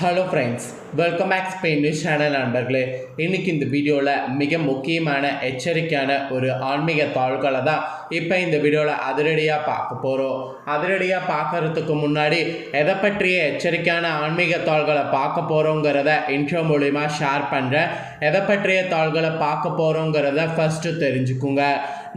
Hello friends welcome back Spain news channel நண்பர்களே. இன்னைக்கு இந்த வீடியோவில் மிக முக்கியமான எச்சரிக்கையான ஒரு ஆன்மீக தாள்களை தான் இப்போ இந்த வீடியோவில் அதிரடியாக பார்க்க போகிறோம் அதிரடியாக பார்க்கறதுக்கு முன்னாடி எதை பற்றிய எச்சரிக்கையான ஆன்மீக தாள்களை பார்க்க போகிறோங்கிறத இன்ட்ரோ மூலிமா ஷேர் பண்ணுறேன் எதை பற்றிய தாள்களை பார்க்க போகிறோங்கிறத ஃபஸ்ட்டு தெரிஞ்சுக்குங்க.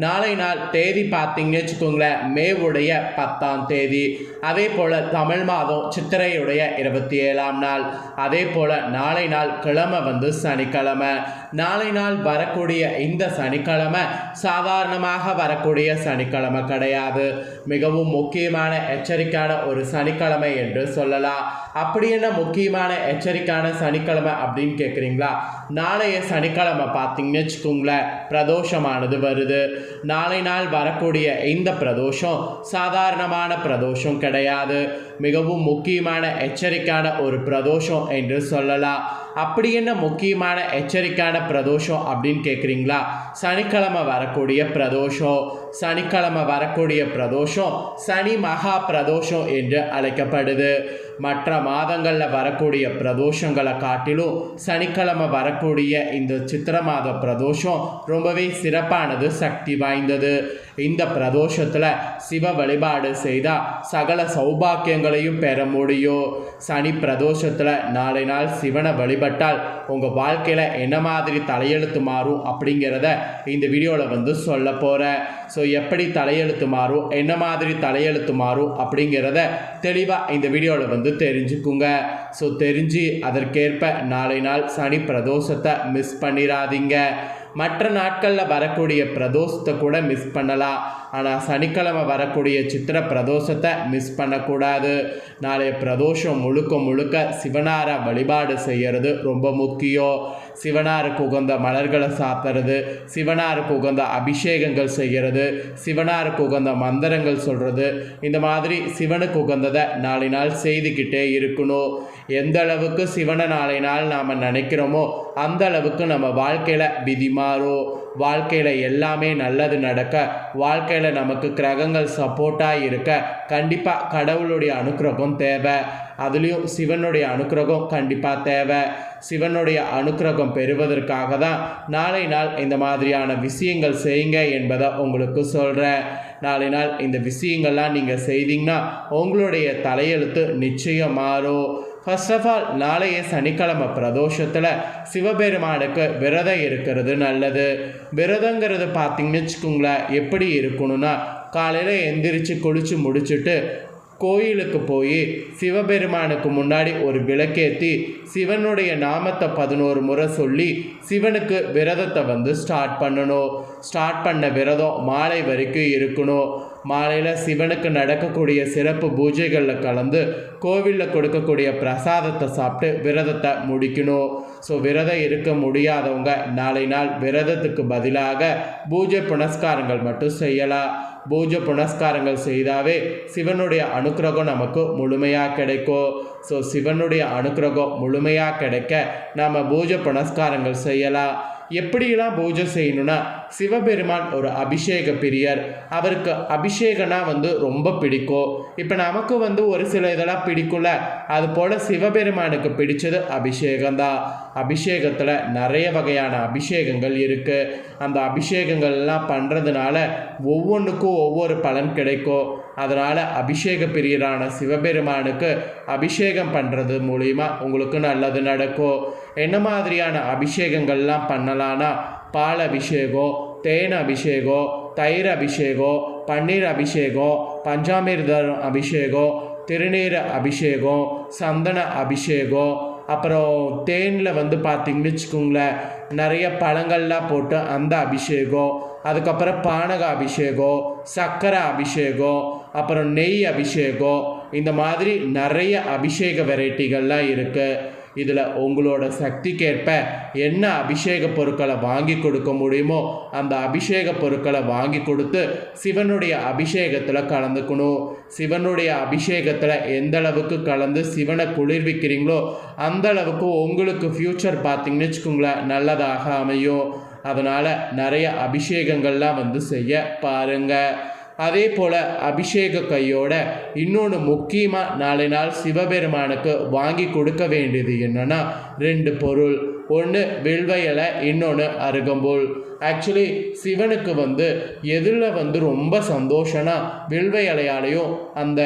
நாளை நாள் தேதி பார்த்தீங்கன்னு வச்சுக்கோங்களேன் மேவுடைய பத்தாம் தேதி. அதே போல் தமிழ் மாதம் சித்திரையுடைய இருபத்தி ஏழாம் நாள். அதே போல் நாளை நாள் கிழமை வந்து சனிக்கிழமை. நாளை நாள் வரக்கூடிய இந்த சனிக்கிழமை சாதாரணமாக வரக்கூடிய சனிக்கிழமை கிடையாது. மிகவும் முக்கியமான எச்சரிக்கையான ஒரு சனிக்கிழமை என்று சொல்லலாம். அப்படி என்ன முக்கியமான எச்சரிக்கையான சனிக்கிழமை அப்படின்னு கேட்குறீங்களா நாளைய சனிக்கிழமை பார்த்தீங்கன்னு வச்சுக்கோங்களேன் பிரதோஷமானது வருது. நாளை நாள் வரக்கூடிய இந்த பிரதோஷம் சாதாரணமான பிரதோஷம் கிடையாது. மிகவும் முக்கியமான எச்சரிக்கையான ஒரு பிரதோஷம் என்று சொல்லலாம். அப்படி என்ன முக்கியமான எச்சரிக்கையான பிரதோஷம் அப்படின்னு கேட்குறீங்களா சனிக்கிழமை வரக்கூடிய பிரதோஷம் சனிக்கிழமை வரக்கூடிய பிரதோஷம் சனி மகா பிரதோஷம் என்று அழைக்கப்படுது. மற்ற மாதங்களில் வரக்கூடிய பிரதோஷங்களை காட்டிலும் சனிக்கிழமை வரக்கூடிய இந்த சித்திர மாத பிரதோஷம் ரொம்பவே சிறப்பானது சக்தி வாய்ந்தது. இந்த பிரதோஷத்தில் சிவ வழிபாடு செய்தால் சகல சௌபாக்கியங்களையும் பெற முடியும். சனி பிரதோஷத்தில் நாளை நாள் சிவனை வழிபட்டால் உங்கள் வாழ்க்கையில் என்ன மாதிரி தலையெழுத்து மாறும் அப்படிங்கிறத இந்த வீடியோவில் வந்து சொல்ல போகிறேன் ஸோ ஸோ எப்படி தலையெழுத்து மாறும் என்ன மாதிரி தலையெழுத்து மாறும் அப்படிங்கிறத தெளிவாக இந்த வீடியோவில் வந்து தெரிஞ்சுக்குங்க. ஸோ தெரிஞ்சு அதற்கேற்ப நாளை நாள் சனி பிரதோஷத்தை மிஸ் பண்ணிடாதீங்க மற்ற நாட்களில் வரக்கூடிய பிரதோஷத்தை கூட மிஸ் பண்ணலாம். ஆனால் சனிக்கிழமை வரக்கூடிய சித்திர பிரதோஷத்தை மிஸ் பண்ணக்கூடாது. நாளைய பிரதோஷம் முழுக்க முழுக்க சிவனாரை வழிபாடு செய்கிறது ரொம்ப முக்கியம். சிவனாருக்கு உகந்த மலர்களை சாப்பிட்றது சிவனாருக்கு உகந்த அபிஷேகங்கள் செய்கிறது சிவனாருக்கு உகந்த மந்திரங்கள் சொல்கிறது இந்த மாதிரி சிவனுக்கு உகந்ததை நாளை நாள் செய்துக்கிட்டே இருக்கணும். எந்த அளவுக்கு சிவனை நாளை நாள் நாம் நினைக்கிறோமோ அந்த அளவுக்கு நம்ம வாழ்க்கையில் விதிமா மாறும் வாழ்க்கையில் எல்லாமே நல்லது நடக்க வாழ்க்கையில் நமக்கு கிரகங்கள் சப்போர்ட்டாக இருக்க கண்டிப்பாக கடவுளுடைய அனுக்கிரகம் தேவை. அதுலேயும் சிவனுடைய அனுக்கிரகம் கண்டிப்பாக தேவை. சிவனுடைய அனுக்கிரகம் பெறுவதற்காக தான் நாளை நாள் இந்த மாதிரியான விஷயங்கள் செய்யுங்க என்பதை உங்களுக்கு சொல்கிறேன் நாளை நாள் இந்த விஷயங்கள்லாம் நீங்கள் செய்தீங்கன்னா உங்களுடைய தலையெழுத்து நிச்சயம் மாறும். ஃபர்ஸ்ட் ஆஃப் ஆல் நாளைய சனிக்கிழமை பிரதோஷத்தில் சிவபெருமானுக்கு விரதம் இருக்கிறது நல்லது. விரதங்கிறது பார்த்தீங்கன்னு வச்சுக்கோங்களேன் எப்படி இருக்கணும்னா காலையில் எந்திரிச்சு குளித்து முடிச்சுட்டு கோயிலுக்கு போய் சிவபெருமானுக்கு முன்னாடி ஒரு விளக்கேற்றி சிவனுடைய நாமத்தை பதினோரு முறை சொல்லி சிவனுக்கு விரதத்தை வந்து ஸ்டார்ட் பண்ணணும். ஸ்டார்ட் பண்ண விரதம் மாலை வரைக்கும் இருக்கணும். மாலையில் சிவனுக்கு நடக்கக்கூடிய சிறப்பு பூஜைகளில் கலந்து கோவிலில் கொடுக்கக்கூடிய பிரசாதத்தை சாப்பிட்டு விரதத்தை முடிக்கணும். ஸோ விரதம் இருக்க முடியாதவங்க நாளை நாள் விரதத்துக்கு பதிலாக பூஜை புனஸ்காரங்கள் மட்டும் செய்யலாம். பூஜை புனஸ்காரங்கள் செய்தாவே சிவனுடைய அனுக்கிரகம் நமக்கு முழுமையாக கிடைக்கும் ஸோ சிவனுடைய அனுக்கிரகம் முழுமையாக கிடைக்க நாம் பூஜை புனஸ்காரங்கள் செய்யலாம். எப்படிலாம் பூஜை செய்யணும்னா சிவபெருமான் ஒரு அபிஷேக பிரியர். அவருக்கு அபிஷேகனா வந்து ரொம்ப பிடிக்கும். இப்போ நமக்கு வந்து ஒரு சில இதெல்லாம் பிடிக்கும்ல அது போல் சிவபெருமானுக்கு பிடிச்சது அபிஷேகம்தான் அபிஷேகத்தில் நிறைய வகையான அபிஷேகங்கள் இருக்குது அந்த அபிஷேகங்கள்லாம் பண்ணுறதுனால ஒவ்வொன்றுக்கும் ஒவ்வொரு பலன் கிடைக்கும். அதனால் அபிஷேக பிரியரான சிவபெருமானுக்கு அபிஷேகம் பண்ணுறது மூலிமா உங்களுக்கு நல்லது நடக்கும். என்ன மாதிரியான அபிஷேகங்கள்லாம் பண்ணலான்னா பால் அபிஷேகம் தேன் அபிஷேகம் தயிர் அபிஷேகம் பன்னீர் அபிஷேகம் பஞ்சாமிர்தம் அபிஷேகம் திருநீர் அபிஷேகம் சந்தன அபிஷேகம் அப்புறம் தேனில் வந்து பார்த்திங்கன்னு வச்சுக்கோங்களேன் நிறைய பழங்கள்லாம் போட்டு அந்த அபிஷேகம் அதுக்கப்புறம் பானக அபிஷேகம் சர்க்கரை அபிஷேகம் அப்புறம் நெய் அபிஷேகம் இந்த மாதிரி நிறைய அபிஷேக வெரைட்டிகள்லாம் இருக்குது இதில் உங்களோட சக்திக்கேற்ப என்ன அபிஷேக பொருட்களை வாங்கி கொடுக்க முடியுமோ அந்த அபிஷேக பொருட்களை வாங்கி கொடுத்து சிவனுடைய அபிஷேகத்தில் கலந்துக்கணும். சிவனுடைய அபிஷேகத்தில் எந்த அளவுக்கு கலந்து சிவனை குளிர்விக்கிறீங்களோ அந்த அளவுக்கு உங்களுக்கு ஃப்யூச்சர் பார்த்தீங்கன்னு வச்சுக்கோங்களேன் நல்லதாக அமையும். அதனால் நிறைய அபிஷேகங்கள்லாம் வந்து செய்ய பாருங்கள் அதே போல் அபிஷேக கையோட இன்னொன்று முக்கியமாக நாளை நாள் சிவபெருமானுக்கு வாங்கி கொடுக்க வேண்டியது என்னென்னா ரெண்டு பொருள். ஒன்று வில்வ இலை இன்னொன்று அருகம்புல். ஆக்சுவலி சிவனுக்கு வந்து எதில் வந்து ரொம்ப சந்தோஷம்னா வில்வை இலையாலையும் அந்த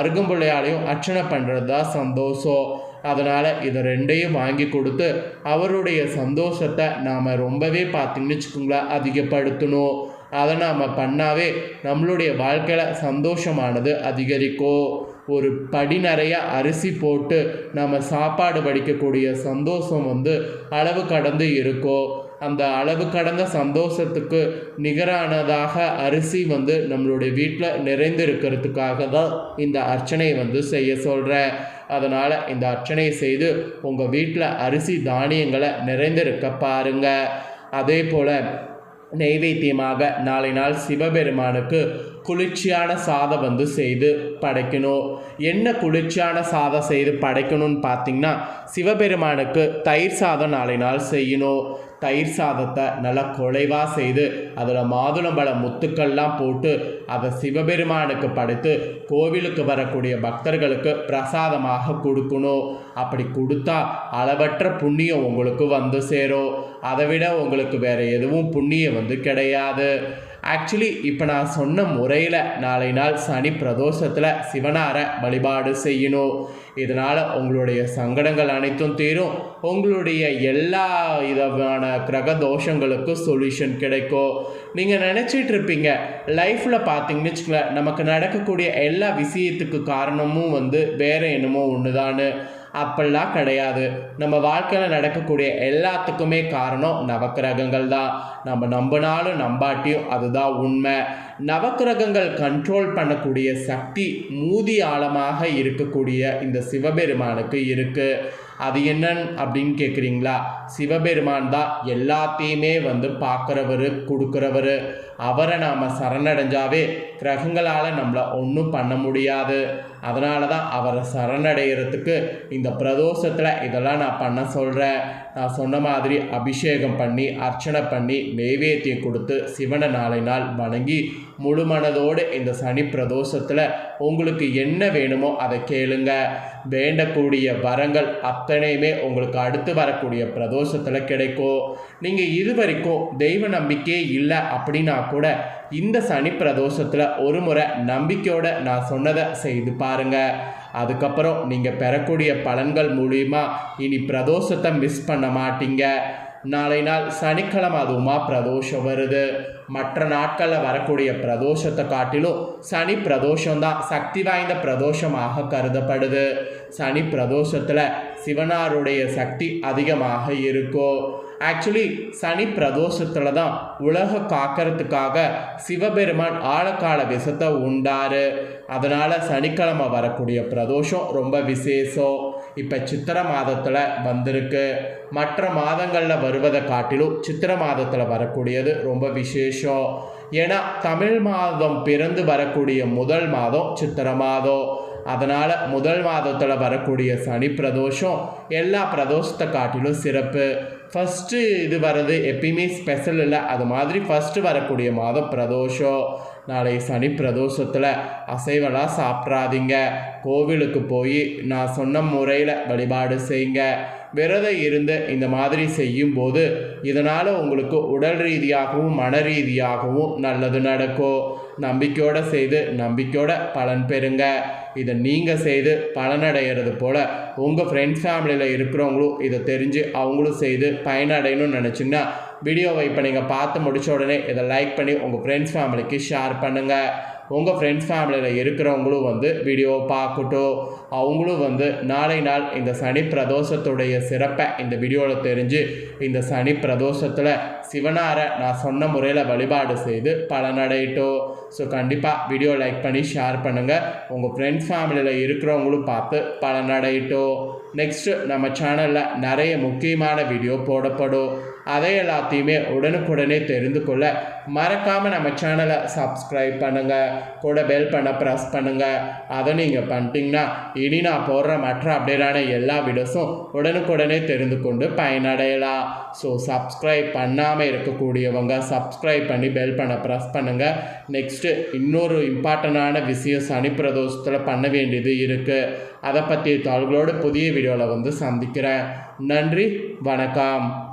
அருகம்புள்ளையாலையும் அர்ச்சனை பண்ணுறது தான் சந்தோஷம். அதனால் இதை ரெண்டையும் வாங்கி கொடுத்து அவருடைய சந்தோஷத்தை நாம் ரொம்பவே பார்த்திங்கன்னு வச்சுக்கோங்களேன் அதிகப்படுத்தணும். அதை நாம் பண்ணாவே நம்மளுடைய வாழ்க்கையில் சந்தோஷமானது அதிகரிக்கும் ஒரு படி நிறைய அரிசி போட்டு நம்ம சாப்பாடு வடிக்கக்கூடிய சந்தோஷம் வந்து அளவு கடந்து இருக்கும் அந்த அளவு கடந்த சந்தோஷத்துக்கு நிகரானதாக அரிசி வந்து நம்மளுடைய வீட்டில் நிறைந்து இருக்கிறதுக்காக தான் இந்த அர்ச்சனையை வந்து செய்ய சொல்கிறேன் அதனால் இந்த அர்ச்சனையை செய்து உங்கள் வீட்டில் அரிசி தானியங்களை நிறைந்திருக்க பாருங்கள் அதே போல் நெய்வேத்தியமாக நாளை நாள் சிவபெருமானுக்கு குளிர்ச்சியான சாதம் வந்து செய்து படைக்கணும். என்ன குளிர்ச்சியான சாதம் செய்து படைக்கணும்னு பார்த்தீங்கன்னா சிவபெருமானுக்கு தயிர் சாதம் நாளை நாள் செய்யணும். தயிர் சாதத்தை நல்லா குறைவாக செய்து அதில் மாதுளம்பழ முத்துக்கள்லாம் போட்டு அதை சிவபெருமானுக்கு படைத்து கோவிலுக்கு வரக்கூடிய பக்தர்களுக்கு பிரசாதமாக கொடுக்கணும். அப்படி கொடுத்தா அளவற்ற புண்ணியம் உங்களுக்கு வந்து சேரும். அதை விட உங்களுக்கு வேறு எதுவும் புண்ணியம் வந்து கிடையாது. ஆக்சுவலி இப்போ நான் சொன்ன முறையில் நாளை நாள் சனி பிரதோஷத்தில் சிவனார வழிபாடு செய்யணும் இதனால் உங்களுடைய சங்கடங்கள் அனைத்தும் தீரும். உங்களுடைய எல்லா விதமான கிரக தோஷங்களுக்கும் சொல்யூஷன் கிடைக்கும் நீங்கள் நினச்சிட்டு இருப்பீங்க. லைஃப்பில் பார்த்தீங்கன்னு வச்சுக்கோங்களேன் நமக்கு நடக்கக்கூடிய எல்லா விஷயத்துக்கு காரணமும் வந்து வேறு என்னமோ ஒன்று அப்படிலாம் கிடையாது. நம்ம வாழ்க்கையில் நடக்கக்கூடிய எல்லாத்துக்குமே காரணம் நவக்கிரகங்கள் தான் நம்ம நம்பினாலும் நம்பாட்டியும் அதுதான் உண்மை. நவக்கிரகங்கள் கண்ட்ரோல் பண்ணக்கூடிய சக்தி மூதி ஆழமாக இருக்கக்கூடிய இந்த சிவபெருமானுக்கு இருக்குது அது என்னன்னு அப்படின்னு கேட்குறீங்களா சிவபெருமான் தான் எல்லாத்தையுமே வந்து பார்க்குறவர் கொடுக்குறவர். அவரை நாம் சரணடைஞ்சாவே கிரகங்களால் நம்மளை ஒன்றும் பண்ண முடியாது. அதனால தான் அவரை சரணடைகிறதுக்கு இந்த பிரதோஷத்தில் இதெல்லாம் நான் பண்ண சொல்கிறேன் நான் சொன்ன மாதிரி அபிஷேகம் பண்ணி அர்ச்சனை பண்ணி நெய்வேத்தியம் கொடுத்து சிவனை நாளை நாள் வணங்கி முழு மனதோடு இந்த சனி பிரதோஷத்தில் உங்களுக்கு என்ன வேணுமோ அதை கேளுங்க. வேண்டக்கூடிய வரங்கள் அத்தனையுமே உங்களுக்கு அடுத்து வரக்கூடிய பிரதோஷத்தில் கிடைக்கும். நீங்கள் இது வரைக்கும் தெய்வ நம்பிக்கையே இல்லை அப்படின்னா கூட இந்த சனி பிரதோஷத்தில் ஒரு முறை நம்பிக்கையோட நான் சொன்னதை செய்து பாருங்கள் அதுக்கப்புறம் நீங்கள் பெறக்கூடிய பலன்கள் மூலிமா இனி பிரதோஷத்தை மிஸ் பண்ண மாட்டீங்க. நாளை நாள் சனிக்கிழமை அதுவுமா பிரதோஷம் வருது. மற்ற நாட்களில் வரக்கூடிய பிரதோஷத்தை காட்டிலும் சனி பிரதோஷம்தான் சக்தி வாய்ந்த பிரதோஷமாக கருதப்படுது. சனி பிரதோஷத்தில் சிவனாருடைய சக்தி அதிகமாக இருக்கும். ஆக்சுவலி சனி பிரதோஷத்தில் தான் உலக காக்கிறதுக்காக சிவபெருமான் ஆழக்கால விஷத்தை உண்டாரு. அதனால் சனிக்கிழமை வரக்கூடிய பிரதோஷம் ரொம்ப விசேஷம். இப்போ சித்திர மாதத்தில் வந்திருக்கு. மற்ற மாதங்களில் வருவதை காட்டிலும் சித்திர மாதத்தில் வரக்கூடியது ரொம்ப விசேஷம். ஏன்னா தமிழ் மாதம் பிறந்து வரக்கூடிய முதல் மாதம் சித்திர மாதம். அதனால் முதல் மாதத்தில் வரக்கூடிய சனி பிரதோஷம் எல்லா பிரதோஷத்தை காட்டிலும் சிறப்பு. ஃபஸ்ட்டு இது வர்றது எப்பயுமே ஸ்பெஷல் இல்லை. அது மாதிரி ஃபஸ்ட்டு வரக்கூடிய மாதம் பிரதோஷம். நாளை சனி பிரதோஷத்தில் அசைவெல்லாம் சாப்பிட்றாதீங்க கோவிலுக்கு போய் நான் சொன்ன முறையில் வழிபாடு செய்யுங்க. விரதம் இருந்து இந்த மாதிரி செய்யும்போது இதனால் உங்களுக்கு உடல் ரீதியாகவும் மன ரீதியாகவும் நல்லது நடக்கும். நம்பிக்கையோடு செய்து நம்பிக்கையோட பலன் பெறுங்க. இதை நீங்கள் செய்து பலனடைகிறது போல் உங்கள் ஃப்ரெண்ட்ஸ் ஃபேமிலியில் இருக்கிறவங்களும் இதை தெரிஞ்சு அவங்களும் செய்து பயனடையணும்னு நினச்சிங்கன்னா வீடியோவை இப்போ நீங்கள் பார்த்து முடித்த உடனே இதை லைக் பண்ணி உங்கள் ஃப்ரெண்ட்ஸ் ஃபேமிலிக்கு ஷேர் பண்ணுங்கள் உங்கள் ஃப்ரெண்ட்ஸ் ஃபேமிலியில் இருக்கிறவங்களும் வந்து வீடியோ பார்க்கட்டும். அவங்களும் வந்து நாளை நாள் இந்த சனி பிரதோஷத்துடைய சிறப்பை இந்த வீடியோவில் தெரிஞ்சு இந்த சனி பிரதோஷத்தில் சிவனாரை நான் சொன்ன முறையில் வழிபாடு செய்து பலனடையிட்டோம். ஸோ கண்டிப்பாக வீடியோ லைக் பண்ணி ஷேர் பண்ணுங்கள் உங்கள் ஃப்ரெண்ட்ஸ் ஃபேமிலியில் இருக்கிறவங்களும் பார்த்து பலனடையிட்டோம். நெக்ஸ்ட்டு நம்ம சேனலில் நிறைய முக்கியமான வீடியோ போடப்படும். அதை எல்லாத்தையுமே உடனுக்குடனே தெரிந்து கொள்ள மறக்காமல் நம்ம சேனலை சப்ஸ்கிரைப் பண்ணுங்கள் கூட பெல் பண்ண ப்ரெஸ் பண்ணுங்கள் அதை நீங்கள் பண்ணிட்டீங்கன்னா இனி நான் போடுற மற்ற அப்டேட்டான எல்லா வீடியோஸும் உடனுக்குடனே தெரிந்து கொண்டு பயனடையலாம். ஸோ சப்ஸ்கிரைப் பண்ணாமல் இருக்கக்கூடியவங்க சப்ஸ்கிரைப் பண்ணி பெல் பண்ண ப்ரெஸ் பண்ணுங்கள் நெக்ஸ்ட்டு இன்னொரு இம்பார்ட்டண்டான விஷயம் சனி பிரதோஷத்தில் பண்ண வேண்டியது இருக்குது அதை பற்றிய தாள்களோட புதிய வீடியோவில் வந்து சந்திக்கிறேன். நன்றி வணக்கம்.